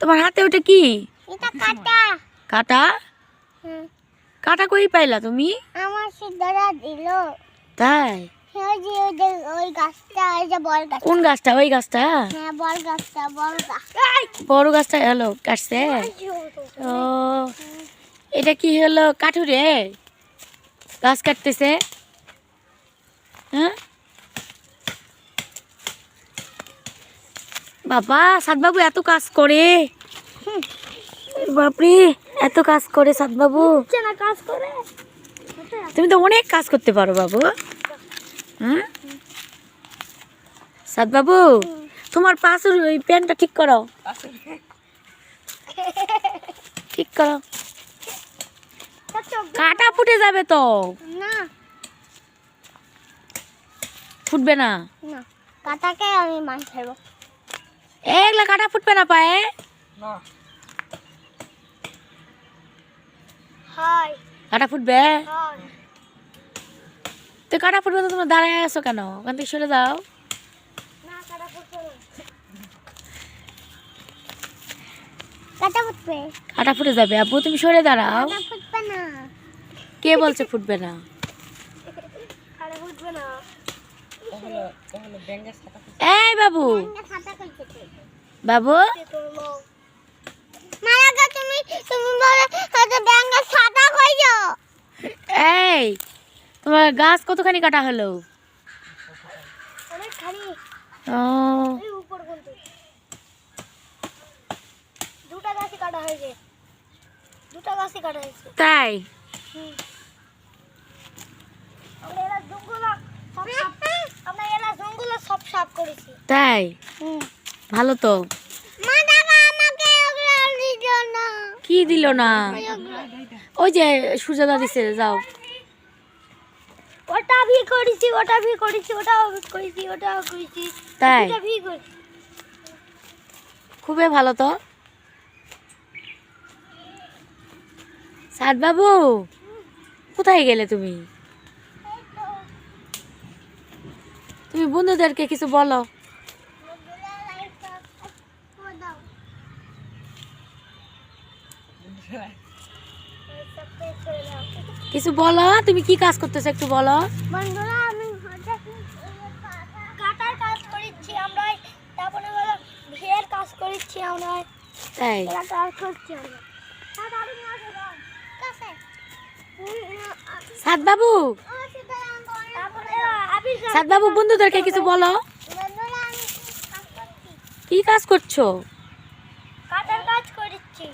তোমার হাতে ওটা কি? এটা কাটা। কাটা? কাটা কই পাইলা তুমি? আমার সিদ্ধারা দিল। তাই? কোন গাছটা? ওই গাছটা? হ্যাঁ বড় গাছটা হলো কাটছে। ও এটা কি হলো কাঠুরে? গাছ কাটতেছে। হ্যাঁ? বাবা সাদবাবু এত কাজ করে। বাপরে এত কাজ করে সাদবাবু কাজ করে? তুমি তো অনেক কাজ করতে পারো বাবু। হ্যাঁ সাদবাবু তোমার পাশের ওই প্যান্টটা ঠিক করো। ঠিক করো। কাটা ফুটে যাবে তো। না। ফুটবে না। না কাটাকে আমি মাছ ফেলব এগুলা কাটা ফুটবে না পায়ে? কাটা ফুটবে? হয় তো কাটা ফুটবে তো তোমরা দাঁড়ায় আছো কেন? ওখান থেকে সরে যাও। কাটা কাটা ফুটে যাবে। আব্বু তুমি সরে দাঁড়াও। না। কে বলছে ফুটবে না? ফুটবে না। এই বাবু। বাবু। তুমি তুমি বলে ব্যাঙ্গা ছাতা কইছো এই তোমার গাছ কতখানি কাটা হলো? অনেক ও। এই উপর কিন্তু দুটা গাছই কাটা হয়েছে। দুটা গাছই কাটা হয়েছে। তাই? আমরা এরা জঙ্গল সব সাফ আমরা জঙ্গল সব সাফ করেছি। তাই? ভালো তো। মা আমাকে ওগুলো দিল না। কি দিল না? ওই যে সুজাদা দিছে যাও। ওটা ভি করেছি ওটা ভি করেছি ওটাও ভি করেছি ওটাও করেছি। তাই? খুবই ভালো তো। সাদ বাবু কোথায় গেলে তুমি? তুমি বন্ধুদেরকে কিছু বলো। কিছু বলো তুমি কি কাজ করতেছো একটু বলো। বন্ধুরা আমি কাটার কাজ করেছি আমরা তারপরে হলো ভিড়ের কাজ করেছি আমরা। তাই? কাজ করছি। সাদ বাবু আবির কাজ- সাদ বাবু বন্ধুদেরকে কিছু বলো। কি কাজ করছ? কাজ করেছি।